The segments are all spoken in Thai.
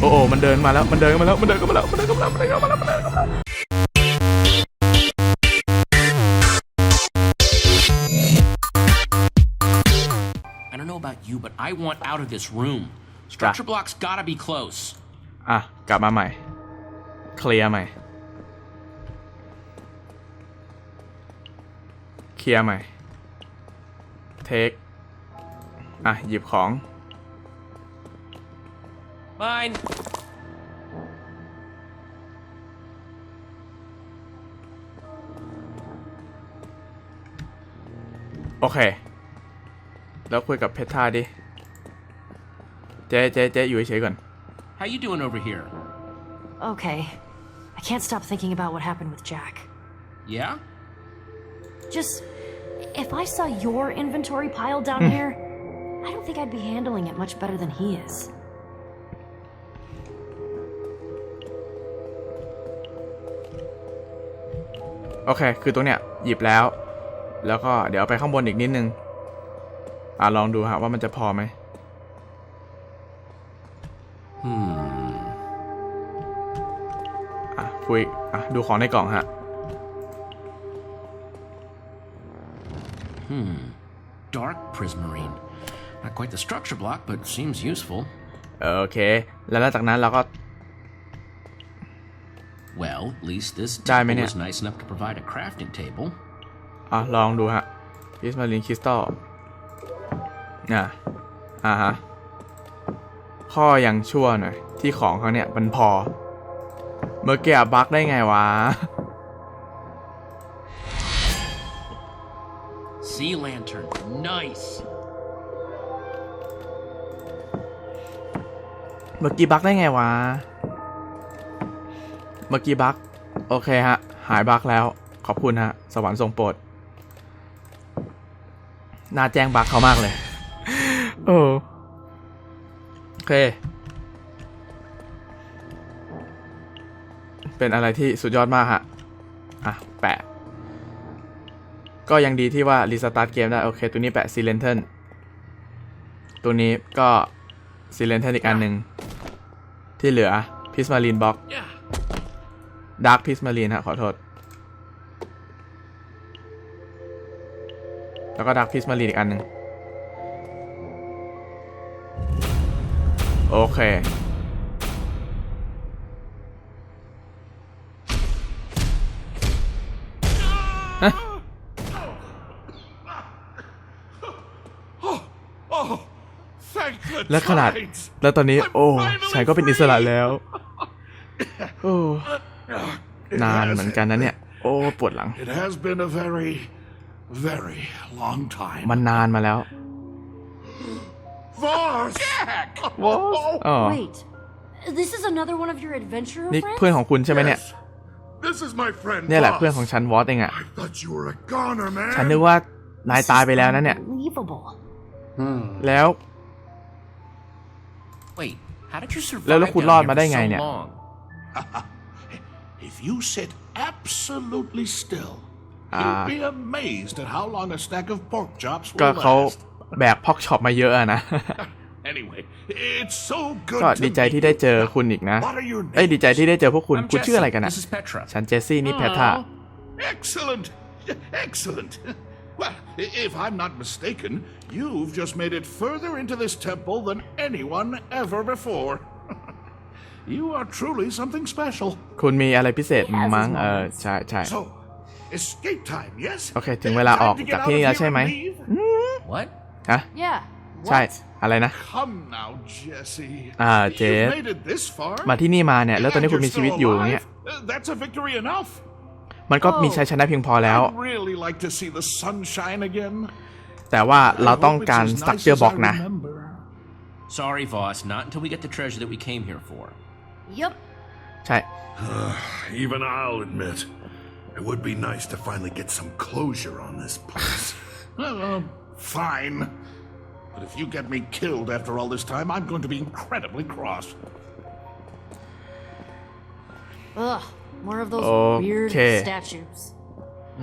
โอ้โอ้มันเดินมาแล้ว มันเดินมาแล้ว มันเดินเข้ามาแล้ว มันเดินเข้ามาแล้ว มันเดินเข้ามาแล้ว มันเดินเข้ามาแล้ว I don't know about you, but I want out of this room. Structure block's gotta be close. อะ กลับมาใหม่ เคลียร์ใหม่ เคลียร์ใหม่ เทค อะ หยิบของ Mine. โอเค แล้วคุยกับเพชรท่าดิ เจ๊เจ๊เจ๊อยู่เฉยๆก่อน How you doing over here? Okay. I can't stop thinking about what happened with Jack. Yeah? Just, if I saw your inventory pile down here, I don't think I'd be handling it much better than he is. โอเค คือตรงเนี้ยหยิบแล้ว แล้วก็เดี๋ยวเอาไปข้างบนอีกนิดนึง อะลองดูฮะว่ามันจะพอไหม Hmm. อะคุยอะดูของในกล่องฮะ Hmm. Dark prismarine. Not quite the structure block, but seems useful. โอเค แล้วหลังจากนั้นเราก็ Well, at least this Dai, table minute. was nice enough to provide a crafting table. อะ ลองดูฮะพิสมารินคริสตัลอะอ่าฮะ ข้อยังชั่วหน่อย ที่ของเขาเนี่ย มันพอ เมื่อกี้อะบั๊กได้ไงวะ Sea lantern. Nice. เมื่อกี้บั๊กได้ไงวะ เมื่อกี้บั๊กโอเคฮะ หายบั๊กแล้ว ขอบคุณฮะ สวรรค์ทรงโปรดน่าแจ้งบั๊กเขามากเลยโอ้โอเค เป็นอะไรที่สุดยอดมากฮะ อะ แปะ ก็ยังดีที่ว่า รีสตาร์ทเกมได้ โอเค ตัวนี้แปะซีเลนเทนตัวนี้ก็ซีเลนเทนอีกอันหนึ่งที่เหลือพิสมารีนบ็อก Yeah. ดาร์ p พิสมารีนฮะขอโทษ แล้วก็ดาร์ p พิสมารีนอีกอันหนึ่งโอเค Oh, thank the และขนาด tides. แล้วตอนนี้ โอ้ ฉันก็เป็นอิสระแล้ว โอ้ It นาน has- เหมือนกันนะเนี่ย โอ้ปวดหลัง It has been a very, very long time. มันนานมาแล้ว Voss! Jack! อ๋อ Wait, this is another one of your adventurer นี่ friends? เพื่อนของคุณใช่ไหมเนี่ย Yes. This is my friend. เนี่ยแหละ Voss. เพื่อนของฉันวอสเองอะ I thought you were a goner, man. ฉันนึกว่านายตายไปแล้วนะเนี่ย Unbelievable. แล้ว Wait, how did you survive แล้วแล้วคุณ down รอด here มา for ได้ไง so เนี่ย long? If you sit absolutely still, Ah. you'll be amazed at how long a stack of pork chops ก็ will เขา last. แบกพ็อกช็อปมาเยอะอะนะ Anyway, it's so good ก็ to ดีใจ meet ที่ได้เจอ you. คุณอีกนะ What are your เอ้ยดีใจที่ได้เจอพวกคุณ I'm คุณชื่ออะไร Jesse. กันอะ This is Petra. ฉันเจสซี่นี่แพทท่า Excellent! Excellent! Well, i- if I'm not mistaken, you've just made it further into this temple than anyone ever before. You are truly something special. คุณมีอะไรพิเศษ He has his มั้งเออ moments. ใช่ใช่ So, escape time, yes? โอเค ถึงเวลาออก Time to จาก get ที่ out นี่ of แล้ว here ใช่ไหม and leave? What? ฮะ Yeah. ใช่ What? อะไรนะ Come now, Jesse. Ah, You've Jeff. made it this far. มาที่นี่มาเนี่ย แล้วตอนนี้ and คุณมี you're ชีวิต still อยู่อย่างเงี้ย alive. Uh, That's a victory enough. มันก็มีชัยชนะเพียงพอแล้ว I'd really like to see the sunshine again. แต่ว่าเราต้อง I hope it's การ as สตั๊ก nice เจอ as ร์บ็อก I นะ remember. Sorry, Voss, not until we get the treasure that we came here for. Yep. ใช่ Even I'll admit, it would be nice to finally get some closure on this place. uh, fine. But if you get me killed after all this time, I'm going to be incredibly cross. Ugh. More of those weird Okay. statues.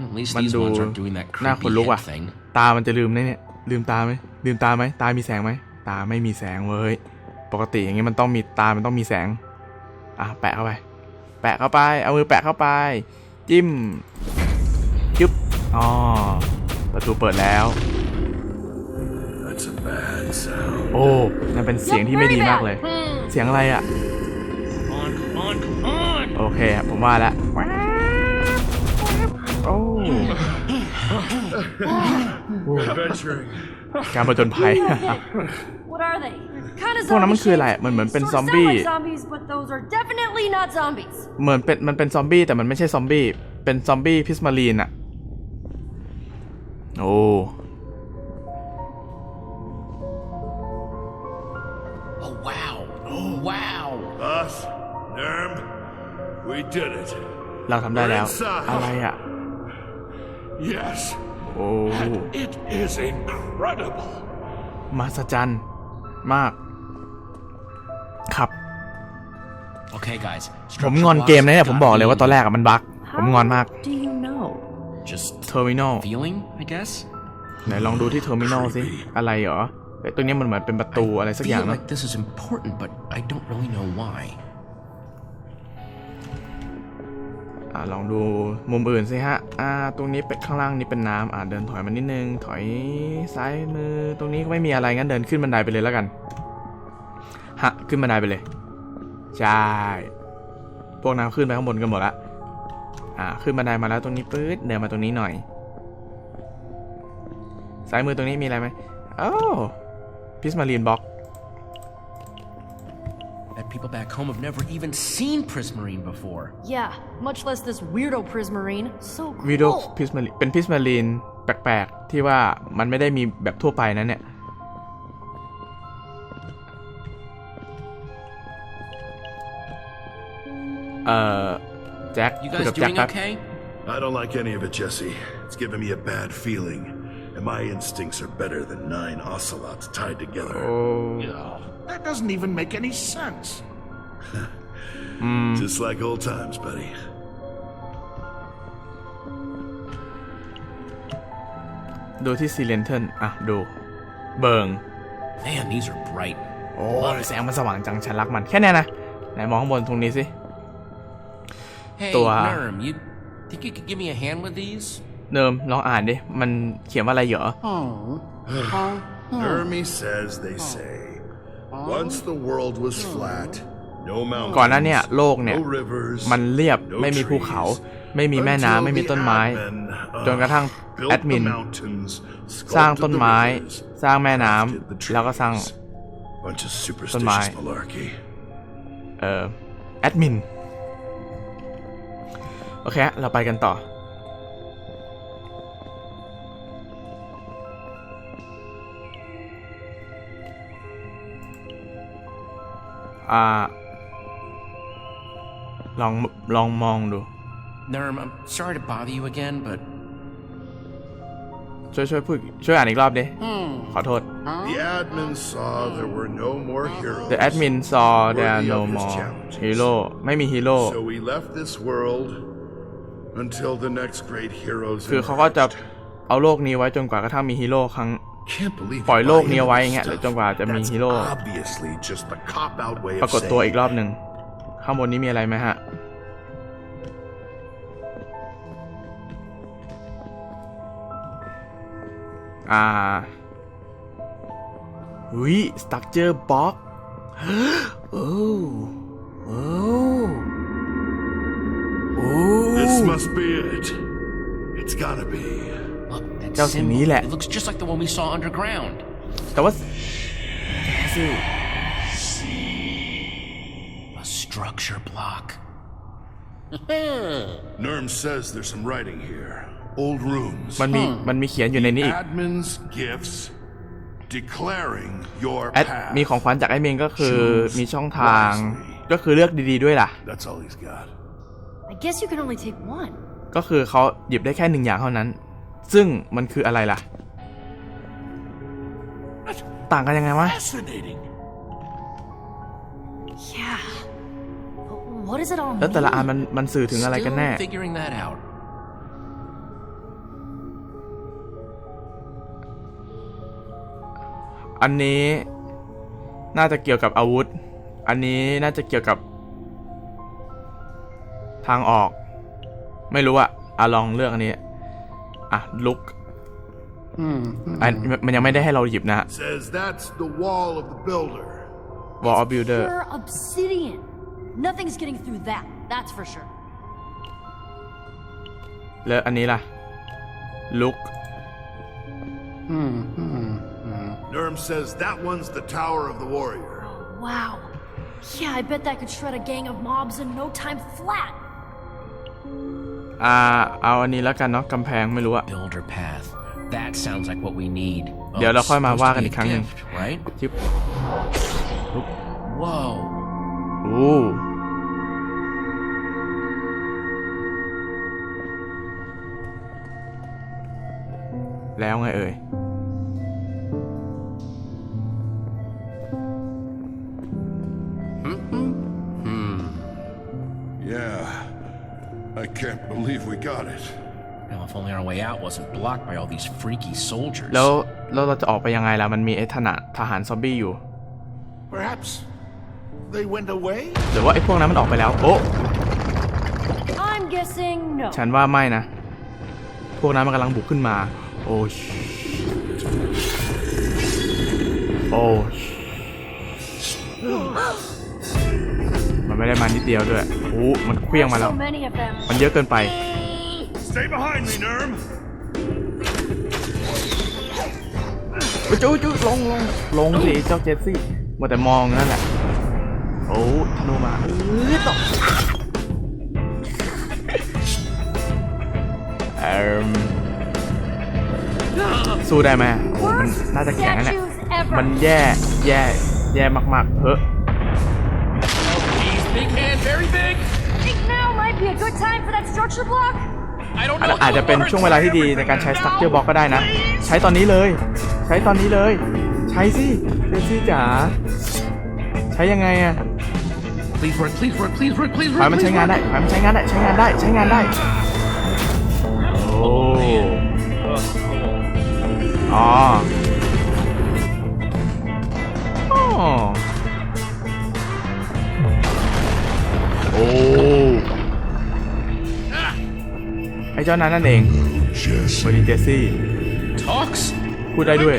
At least มัน these ดู ones aren't doing that น่าขน creepy ลุก head ว่ะ thing. ตามันจะลืมไหมเนี่ย ลืมตาไหม ลืมตาไหม ตามีแสงไหม ตาไม่มีแสงเว้ย ปกติอย่างงี้มันต้องมีตา มันต้องมีแสง อะแปะเข้าไป แปะเข้าไป เอามือแปะเข้าไป จิ้มจุ๊บอ๋อประตูเปิดแล้ว That's a bad sound. โอ้นั่นเป็นเสียงที่ไม่ดีมากเลย เสียงอะไรอะ โอเคผมว่าแล้วโอ้ Adventuring. การประจนภัย What are they? Kind of พวกนั้นมัน zombie คืออะไร shaped. มันเหมือนเป็น Sort ซ of อม sound บี้ like zombies, but those are definitely not zombies. เหมือนเป็นมันเป็นซอมบี้แต่มันไม่ใช่ซอมบี้ เป็นซอมบี้พิสมารีนอะโอ้ Oh, wow. Oh, wow. Us, Nerm, we did it. เราทำได้แล้ว อะไรอะ Yes, โอ้ and it is incredible. มหัศจรรย์มาก ครับ Okay, guys. ผมงอนเกมนะเนี่ยผมบอกเลยว่าตอนแรกอะมันบั๊กผมงอนมาก Do you know? Just เทอร์มินอล feeling, I guess. ไหนลองดูที่เทอร์มินอลสิ อะไรเหรอเอ้ยตัวนี้มันเหมือนเป็นประตูอะไรสักอย่าง feel เนอะ like this is important, but I don't really know why. อ่าลองดูมุมอื่นสิฮะ อ่า ตรงนี้เป็นข้างล่างนี่เป็นน้ำอ่าเดินถอยมานิดนึง ถอยซ้ายมือ ตรงนี้ก็ไม่มีอะไรงั้นเดินขึ้นบันไดไปเลยแล้วกัน ฮะขึ้นบันไดไปเลย ใช่ พวกน้ำขึ้นไปข้างบนกันหมดละ อ่า ขึ้นบันไดมาแล้วตรงนี้ปื๊ดเดินมาตรงนี้หน่อย ซ้ายมือตรงนี้มีอะไรไหมโอ้พิสมารีนบ็อก That people back home have never even seen Prismarine before. Yeah, much less this weirdo Prismarine. So cool. วิดโอพิสมารีเป็นพิสมารีนแปลกๆ ที่ว่ามันไม่ได้มีแบบทั่วไปนะเนี่ย เอ่อ แจ็ค You คุย guys กับแจ็ค doing แป๊บ okay? I don't like any of it, Jesse. It's giving me a bad feeling. And my instincts are better than nine ocelots tied together. โอ้ Oh, that doesn't even make any sense. Just like old times, buddy. ดูที่ซีเลนเทนอ่ะ ดู เบิง Man, these are bright. โอ้ยแสงมันสว่างจัง ฉันรักมัน แค่เนี้ยนะ ไหนมองข้างบนตรงนี้สิ with these? เนิมลองอ่านดิ มันเขียนว่าอะไรเหรอ Hermie says they say, once the world was flat, no ก่อนหน้าเนี่ย mountains, โลกเนี่ย no rivers, มันเรียบ no ไม่มีภูเขา trees, ไม่มีแม่น้ำ until ไม่มี the ต้นไม้ admin, uh, จนกระทั่ง built แอดมิน the mountains, สร้าง sculpted ต้น the ไม้ rivers, สร้างแม่น้ crafted the ำแล้วก็สร้าง trees. Bunch of ต้นไม้ superstitious malarkey. เอ่อแอดมินโอเคฮะเราไปกันต่อ อ่า ลอง ลองมองดู Nerm, I'm sorry to bother you again, but ช่วยช่วยพูดช่วยอ่านอีกรอบดิ ขอโทษ The admin saw there were no more heroes. The admin saw there are Worthy no of his more challenges. hero ไม่มีฮีโร่ So we left this world until the next great heroes คือเขาก็จะ emerged. เอาโลกนี้ไว้จนกว่ากระทั่งมีฮีโร่ครั้ง Can't believe ปล่อย you โลก buy นี้ into เอาไว้ this อย่างเงี้ย stuff. จนกว่าจะมี That's ฮีโร่ obviously just the cop out way ป of รากฏตัว saying อีกรอบหนึ่งข้างบนนี้มีอะไรไหมฮะอ่าวิสตั๊กเจอร์บ็อกโอ้โอ้โอ้ This must be it. It's gotta be. look, that Chelsea symbol, Nile. it looks just like the one we saw underground. แต่ว่า A structure block. Nerm says there's some writing here. Old rooms. มันมี มันมีเขียนอยู่ในนี้อีก Admin's gifts declaring your แอด path. มีของขวัญจากไอเมนก็คือมีช่องทาง ก็คือเลือกดีๆด้วยล่ะ That's all he's got. I guess you can only take one. ก็คือเขาหยิบได้แค่หนึ่งอย่างเท่านั้น ซึ่งมันคืออะไรล่ะ ต่างกันยังไงวะ Fascinating. Yeah. But what does it all แล้วแต่ละอัน mean? มันมันสื่อถึงอะไรกันแน่ Still figuring that out. อันนี้น่าจะเกี่ยวกับอาวุธ อันนี้น่าจะเกี่ยวกับ ทางออก ไม่รู้อะอะลองเลือกอันนี้ อะ ลุกอันมันยังไม่ได้ให้เราหยิบนะ Says that's the wall of the builder. Wall of Builder Pure obsidian. Nothing's getting through that, that's for sure. แล้วอันนี้ล่ะ ลุก Nerm says that one's the Tower of the Warrior. Wow. Yeah, I bet that could shred a gang of mobs in no time flat. อ่าเอาอันนี้แล้วกันเนาะกำแพงไม่รู้อะ Builder path. That sounds like what we need. Oh, เดี๋ยวเราค่อยมา supposed to ว่ากัน be อีกครั้งหนึ่ง gift, right? ชิบ Whoa. โอ้แล้วไงเอ่ย I can't believe we got it. Now, if only our way out wasn't blocked by all these freaky soldiers. แล้วแล้วเราจะออกไปยังไงล่ะมันมีไอ้ทหารทหารซอมบี้อยู่ Perhaps they went away? หรือว่าไอ้พวกนั้นมันออกไปแล้ว โอ้ I'm guessing no. ฉันว่าไม่นะ พวกนั้นมันกำลังบุกขึ้นมา โอ้ชโอ้ช มันไม่ได้มานิดเดียวด้วยโอ้มันเคลี้ยงมาแล้ว So many of them. มันเยอะเกินไป Stay behind me, Nerm. จู้จู้ลงลงลงสิเจ้าเจสซี่มัวแต่มองนั่นแหละ โอ้ธนูมาเออตกเอิ่มสู้ได้ไหมโอ้มันน่าจะแข็งนั่นแหละ Statues ever. มันแย่แย่แย่มากๆเฮ้อ He's big hand, very big. Think now might be a good time for that structure block? I don't อาจ know. อาจจะเป็นช่วงเวลาที่ดีในการใช้ structure block ก็ได้นะ ใช้ตอนนี้เลย ใช้ตอนนี้เลย ใช้สิเจสซี่จ๋าใช้ยังไงอะ Please work, please work, please work, please ขอ work. ให้มัน please ใช้งาน work. ได้ขอให้มันใช้งานได้ ใช้งานได้ ใช้งานได้ โอ้อ๋ออ๋อ อ้ไอ้เจ้านั้นนั่นเองสวัสดีเจสซี่ Talks. พูดได้ด้วย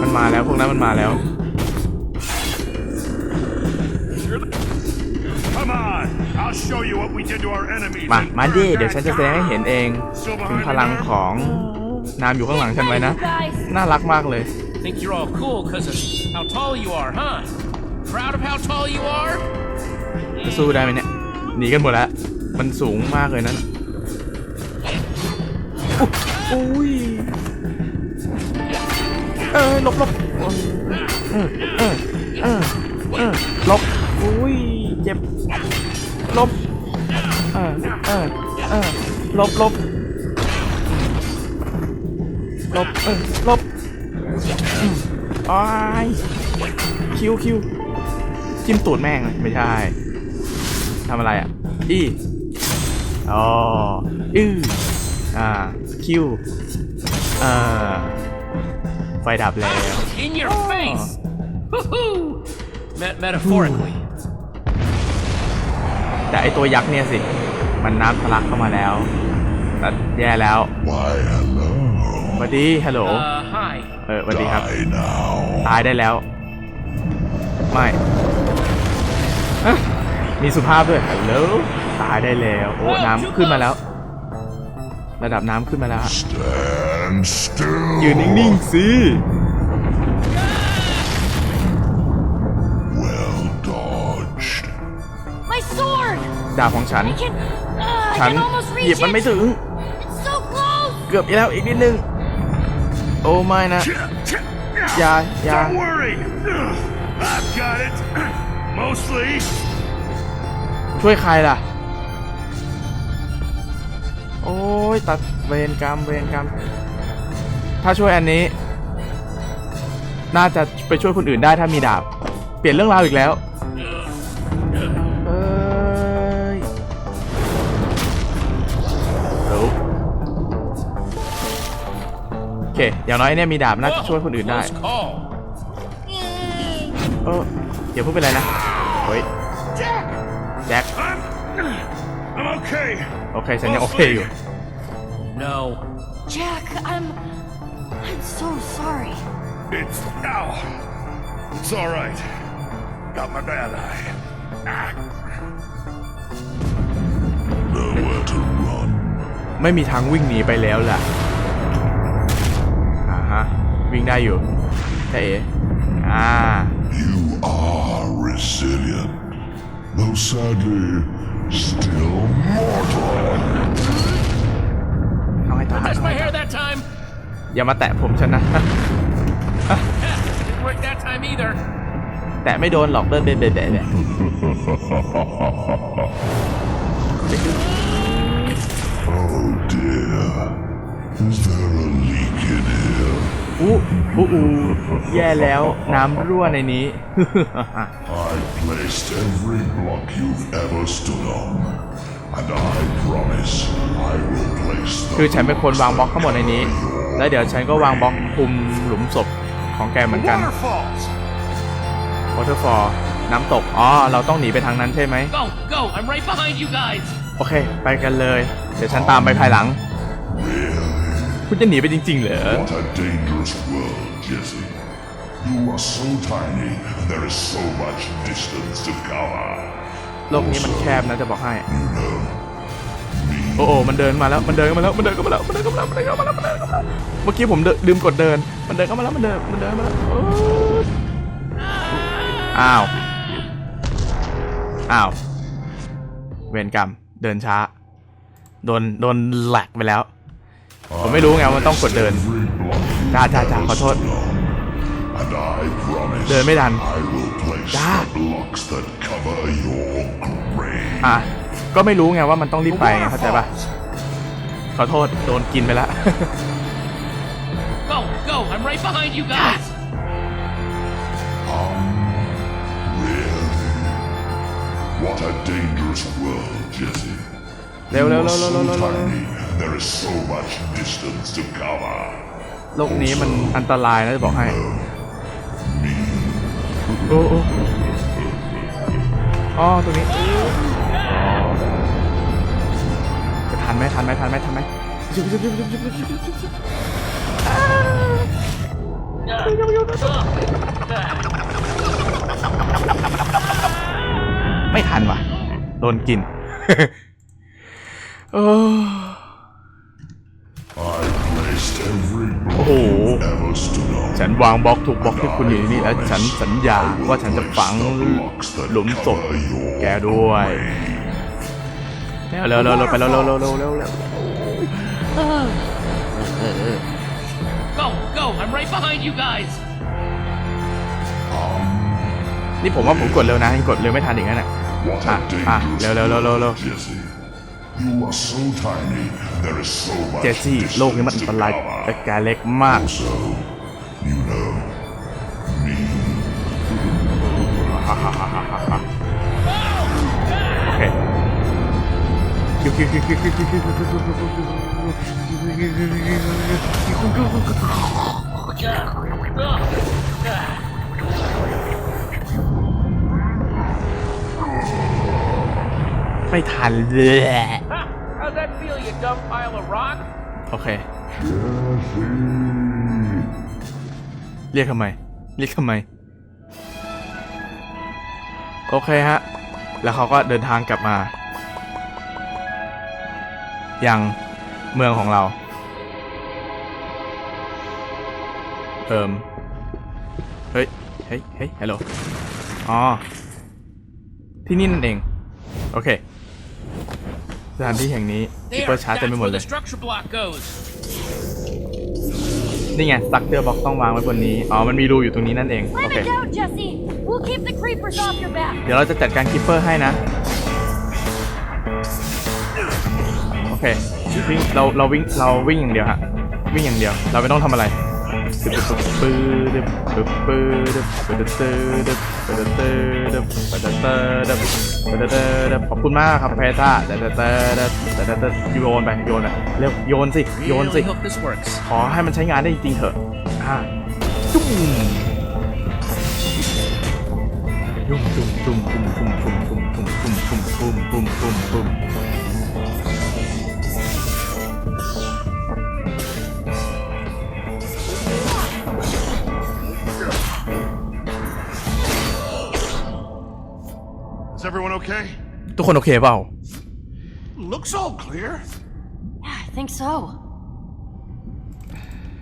มันมาแล้วพวกนั้นมันมาแล้ว Come on, I'll show you what we did to our enemies. มา and มาดิ burn เดี๋ยวฉันจะแสดงให้เห็นเองถึงพลังของนามอยู่ข้างหลังฉันไว้นะ น่ารักมากเลย Think you're all cool because of how tall you are, huh? Proud of how tall you are? จะสู้ได้ไหมเนี่ย หนีกันหมดแล้วมันสูงมากเลยนั่นโอ้ย เออหลบหลบเออเออเออเออหลบอุ้ย เจ็บหลบ เออเออเออหลบหลบหลบเออหลบอืมอ้ายคิวคิวจิ้มตูดแม่งเลยไม่ใช่ ทำอะไรอะ อีอ๋ออืออ่า คิวอ่า ไฟดับแล้ว In your face. Woohoo! Met- metaphorically. แต่ไอตัวยักษ์เนี่ยสิ มันน้ำทะลักเข้ามาแล้วแต่แย่แล้ว Why, hello. สวัสดี ฮัลโหล Uh, hi. เออสวัสดีครับ Die now. ตายได้แล้ว ไม่อะ มีสุภาพด้วยฮัลโหลตายได้แล้ว โอ้น้ำขึ้นมาแล้ว ระดับน้ำขึ้นมาแล้วฮะ Stand still. ยืนนิ่งๆสิ Well dodged. My sword! ดาบของฉัน I can. Uh, I ฉัน can almost หยิบ reach มันไม่ it. ถึง It's so close! เกือบอีกแล้วอีกนิดนึง โอ้ไม่นะ อย่าอย่า Don't worry. I've got it. Mostly. ช่วยใครล่ะ โอ้ยตัดเวรกรรมเวรกรรม ถ้าช่วยอันนี้ น่าจะไปช่วยคนอื่นได้ถ้ามีดาบ เปลี่ยนเรื่องราวอีกแล้วเอ้ยเดี๋ยวโอเค อย่างน้อยเนี่ยมีดาบน่าจะช่วยคนอื่นได้ Close call. เอออย่าพูดเป็นไรนะ I'm okay. โอเคฉันยังโอเคอยู่ No. Jack, I'm. I'm so sorry. It's ow. It's all right. Got my bad eye. Ah. Nowhere to run. ไม่มีทางวิ่งหนีไปแล้วล่ะอ่าฮะ วิ่งได้อยู่ใช่เอ๋อ่า You are resilient. Though sadly, still mortal. เอาไงต่อ Touched my hair that time. อย่ามาแตะผมฉันนะ Didn't work that time either. แตะไม่โดนหรอกเดินเดินเดินเดิน Oh dear. Is there a leak in here? อู้อู้อูแย่แล้วน้ำรั่วในนี้ I placed every block you've ever stood on. And I promise I will place คือ the ฉันเป็นคนวางบล็อกทั้งหมดในนี้ แล้วเดี๋ยวฉันก็วางบล็อกคุมหลุมศพของแกเหมือนกัน Waterfalls. waterfall น้ำตก อ๋อ เราต้องหนีไปทางนั้นใช่ไหม Go, go. I'm right behind you guys. โอเค ไปกันเลย เดี๋ยวฉันตามไปภายหลัง คุณจะหนีไปจริงๆเหรอ What a dangerous world, Jesse. You are so tiny, and there is so much distance to cover. โลกนี้มันแคบนะจะบอกให้โอ้โอ้มันเดินมาแล้ว มันเดินเข้ามาแล้ว มันเดินเข้ามาแล้ว มันเดินเข้ามาแล้ว มันเดินเข้ามาแล้ว มันเดินเข้ามาแล้ว เมื่อกี้ผมเดินลืมกดเดิน มันเดินเข้ามาแล้ว มันเดิน มันเดินมาแล้วโอ้ยอ้าว อ้าว เวรกรรม เดินช้า โดน โดนแหลกไปแล้ว ผมไม่รู้ไงว่ามันต้องกดเดิน Every block you จ้าจ้าจ้าขอโทษ stood on. And I promise เดินไม่ทัน I will place Ah. the blocks that cover your grave. อะก็ไม่รู้ไงว่ามันต้องรีบไปไงเข้าใจปะขอโทษโดนกินไปแล้ว Go, go. I'm right behind you guys. Really? What a dangerous world, Jesse. เร็ว You เร็ว are เร็วเร็ว so เร็ว เร็วเร็ว tiny, and there is so much distance to cover. โลกนี้มันอันตรายนะจะบอกให้โอ้โอ้อ๋อตรงนี้จะทันไหมทันไหมทันไหมทันไหมชุบชุบชุบชุบชุบชุบชุบชุบชุบอ้าวไม่ทันว่ะ โดนกิน โอ้ ฉันวางบล็อกถูกบล็อกที่คุณอยู่ในนี่แล้วฉันสัญญาว่าฉันจะฝังหลุมศพแกด้วยเร็วเร็วเร็วเร็วไปเร็วเร็วเร็วเร็วเร็วเร็ว Go, go. I'm right behind you guys. นี่ผมว่าผมกดเร็วนะยังกดเร็วไม่ทันอีกนั่นแหละ What Ah, a ah, dangerous lo, lo, lo, lo, lo. world, Jesse. You are เจสซี่โลกนี้มันอันตรายกับกเล็กมากโอเคไม่ทันเลย dumb pile of rock? โอเค เรียกทำไม เรียกทำไม โอเคฮะ แล้วเขาก็เดินทางกลับมา ยังเมืองของเรา เอิมเฮ้ย เฮ้ย เฮ้ย ฮัลโหล อ๋อ ที่นี่นั่นเอง โอเค สถานที่แห่งนี้ซุป There. เปอร์ชาร์จ That's เต็มไปหม where ดเล the ย structure block goes. นี่ไงสตั๊กเตอร์บ็อกต้องวางไว้บนนี้ อ๋อ มันมีรูอยู่ตรงนี้นั่นเอง โอ Slam เค it down, Jesse. We'll keep the creepers off your back. เดี๋ยวเราจะจัดการคิปเปอร์ให้นะ โอเควิ่งเราเราวิ่งเราวิ่งอย่างเดียวฮะ วิ่งอย่างเดียว เราไม่ต้องทำอะไร ปึ๊บปึ๊บปึ๊บปึ๊บปึ๊บปึ๊บปึ๊บปึ๊บปึ๊บปึ๊บปึ๊บปึ๊บปึ๊บปึ๊บปึ๊บปึ๊บปึ๊บขอบคุณมากครับเพท่าแต่แต่แต่แต่แต่แต่โยนไปโยนไปเร็วโยนสิโยนสิขอให้มันใช้งานได้จริงเถอะอ่าจุ้มตุ้มตุ้มตุ้มตุ้มตุ้มตุ้มตุ้มตุ้มตุ้มตุ้มตุ้มตุ้ม okay? ทุกคนโอเคเปล่า Looks all clear. Yeah, I think so.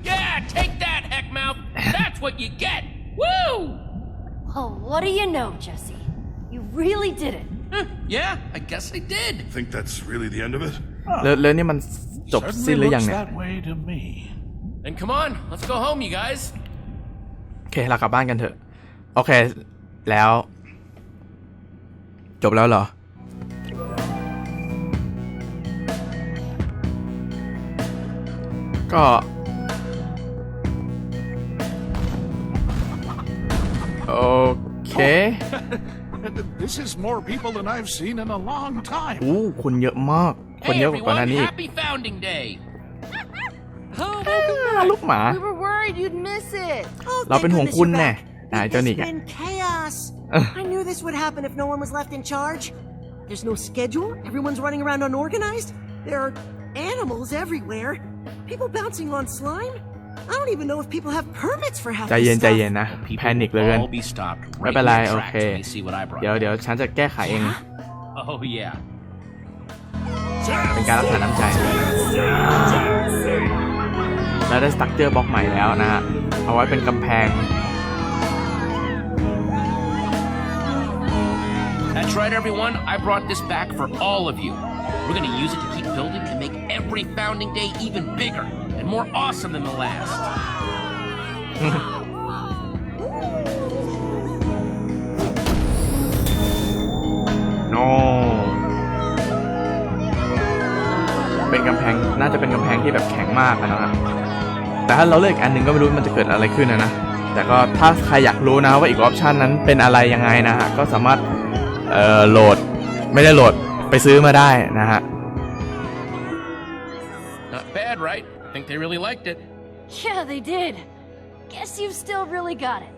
Yeah, take that, Heckmouth. That's what you get. Woo! Well, what do you know, Jesse? You really did it. Huh, yeah, I guess I did. Think that's really the end of it? แล้วแล้วนี่มันจบสิ้นหรือยังเนี่ย that way to me. Then come on, let's go home, you guys. โอเคเรากลับบ้านกันเถอะ โอเค แล้ว จบแล้วเหรอ ก็ โอเค This is more people than I've seen in a long time. อู้คนเยอะมาก คน Hey เยอะกว่าก่อนห everyone, น้านี้อีก happy Founding Day. อ่าลูกหมา We were worried you'd miss it. Oh, เรา thank เป็นห่วง goodness คุณ you're แน่ back. นายเจ้า It's นิกอะ been chaos. I knew this would happen if no one was left in charge. There's no schedule. Everyone's running around unorganized. There are animals everywhere. People bouncing on slime. I don't even know if people have permits for half ใจ this เย็น ใจ stuff. เย็นนะ แพ People นิคเหลย will เกิน all be stopped ไม่ right เป็น in ไร their โอ tracks เค when they see what I brought. เดี๋ยวเดี๋ยวฉันจะแก้ไขเอง Oh yeah. เป็นการรักษาน้ำใจ แล้วได้สตั๊กเจอร์บล็อกใหม่แล้วนะฮะ เอาไว้เป็นกำแพง That's right, everyone. I brought this back for all of you. We're gonna use it to keep building and make every founding day even bigger and more awesome than the last. โนเป็นกำแพง น่าจะเป็นกำแพงที่แบบแข็งมากนะฮะแต่ถ้าเราเลือกอันนึงก็ไม่รู้มันจะเกิดอะไรขึ้นนะนะ แต่ก็ถ้าใครอยากรู้นะว่าอีกออปชันนั้นเป็นอะไรยังไงนะฮะ ก็สามารถ เอ่อ โหลด ไม่ได้โหลด ไปซื้อมาได้นะฮะ Not bad, right? I think they really liked it. Yeah, they did. Guess you've still really got it.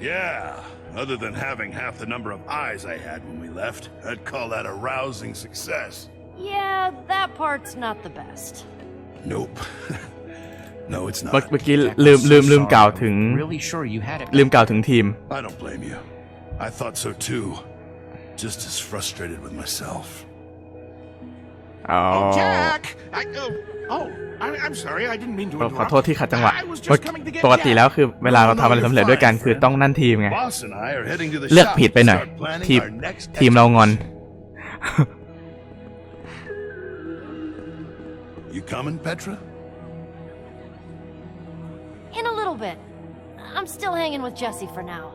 Yeah, other than having half the number of eyes I had when we left, I'd call that a rousing success. Yeah, that part's not the best. Nope. no, it's เมื่อ not. เมื่อกี้ลืมลืมลืมกล่าวถึง Really sure you had it. ลืมกล่าวถึงทีม I don't blame you. I thought so too. Just as frustrated with myself. อ๋อ Oh, Jack! I, uh, oh, I, I'm sorry. I didn't mean to ขอ interrupt. ขอโทษที่ขัดจังหวะ I was เมื่อ just coming to get ปกติ Jack. แล้วคือเวลาเราทำอะไรสำเร็จด้วยกันคือต้องนั่นทีมไง Boss and I are heading to the เลือก shop ผิดไปหน่อย to start planning ทีม our next ทีมเรางอน You coming, Petra? In a little bit. I'm still hanging with Jesse for now.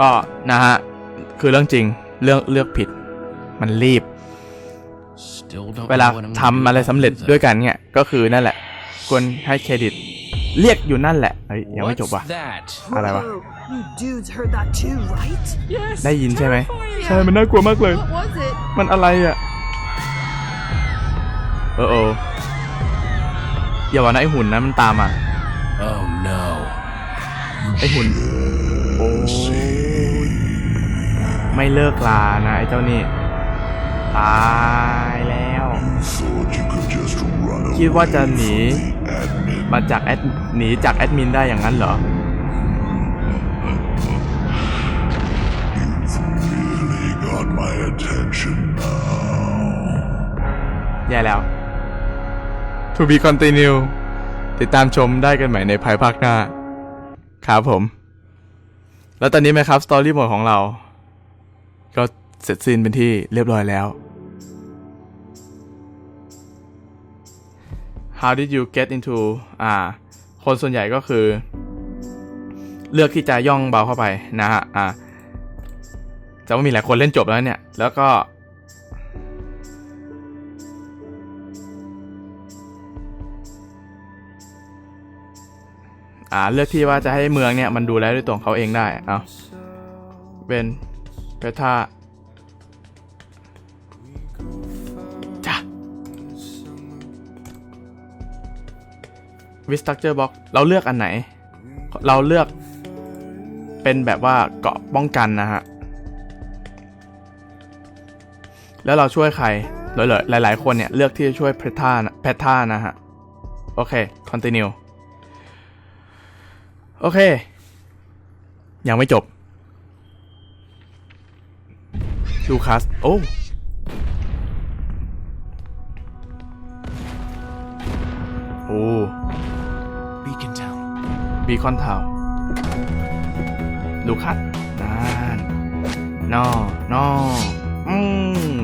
ก็นะฮะ คือเรื่องจริงเรื่องเลือกผิด มันรีบ Still don't เวลา know what I'm ทำอะไรสำเร็จด้วยกันเนี่ย ก็คือนั่นแหละ ควรให้เครดิต เรียกอยู่นั่นแหละเฮ้ยยังไม่จบว่ะ What's that? อะไรวะ Oh, you dudes heard that too, right? Yes. ได้ยินใช่ไหมใช่มันน่ากลัวมากเลย What was it? มันอะไรอะเออเอออย่าว่านะไอหุ่นนั้นมันตามมา Oh no. ไอหุ่น ไม่เลิกลานะไอเจ้านี่ตายแล้ว คิดว่าจะหนีมาจากแอดหนีจากแอดมินได้อย่างนั้นเหรอแย่แล้ว To be continue ติดตามชมได้กันใหม่ในภายภาคหน้า ครับผม แล้วตอนนี้ไหมครับสตอรี่หมดของเรา เสร็จสิ้นเป็นที่เรียบร้อยแล้ว How did you get into อ่า คนส่วนใหญ่ก็คือ เลือกที่จะย่องเบาเข้าไปนะฮะ อ่าจะว่ามีหลายคนเล่นจบแล้วเนี่ย แล้วก็อ่าเลือกที่ว่าจะให้เมืองเนี่ย มันดูแลด้วยตัวของเขาเองได้ เอาเป็นเปท่า with structure box เราเลือกอันไหน เราเลือกเป็นแบบว่าเกาะป้องกันนะฮะ แล้วเราช่วยใครหลายๆหลายๆคนเนี่ย เลือกที่จะช่วยเพทท่าเพทท่านะฮะ โอเค continue โอเค ยังไม่จบลูคัส โอ้ บีคอนทาวลูคัสนานนอนออืม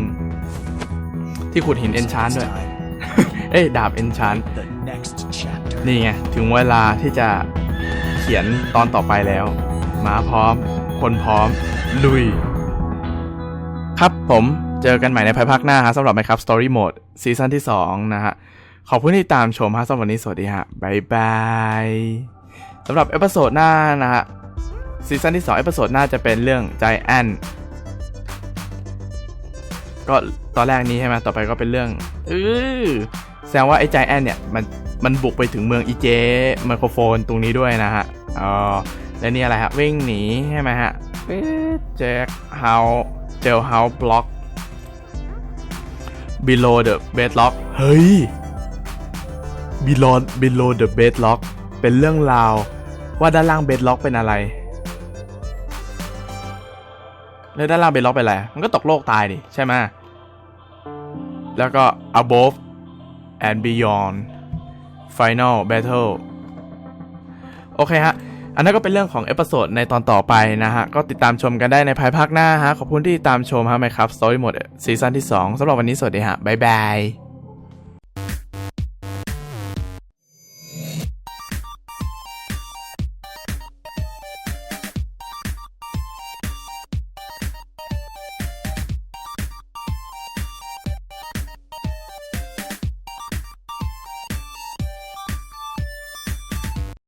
ที่ขุดหินเอนชานด้วย เอ้ย ดาบเอนชาน The next chapter. นี่ไง ถึงเวลาที่จะเขียนตอนต่อไปแล้วมาพร้อม คนพร้อม ลุย ครับผมเจอกันใหม่ในภายภาคหน้าฮะสำหรับ Minecraft Story Mode ซีซั่นที่ 2 นะฮะ ขอบคุณที่ตามชมฮะสำหรับวันนี้สวัสดีฮะบายบาย สำหรับเอพิโซดหน้านะฮะซีซั่นที่2เอพิโซดหน้าจะเป็นเรื่อง Giant ก็ตอนแรกนี้ใช่ไหมต่อไปก็เป็นเรื่องเออแสดงว่าไอ้ Giant เนี่ยมันมันบุกไปถึงเมืองอีเจไมโครโฟนตรงนี้ด้วยนะฮะอ๋อและนี่อะไรฮะวิ่งหนีใช่ไหมฮะแจ็คเฮาเจลเฮาบล็อก below the bedrock เฮ้ย below below the bedrock เป็นเรื่องราว ว่าด้านล่าง bedrock เป็นอะไรแล้วด้านล่าง bedrock เป็นอะไร มันก็ตกโลกตายดิใช่ไหมแล้วก็ above and beyond final battle โอเคฮะ อันนั้นก็เป็นเรื่องของเอพิโซดในตอนต่อไปนะฮะ ก็ติดตามชมกันได้ในภายภาคหน้าฮะ ขอบคุณที่ติดตามชมฮะไหมครับ Story Mode ซีซั่นที่ 2สำหรับวันนี้สวัสดีฮะ บ๊ายบาย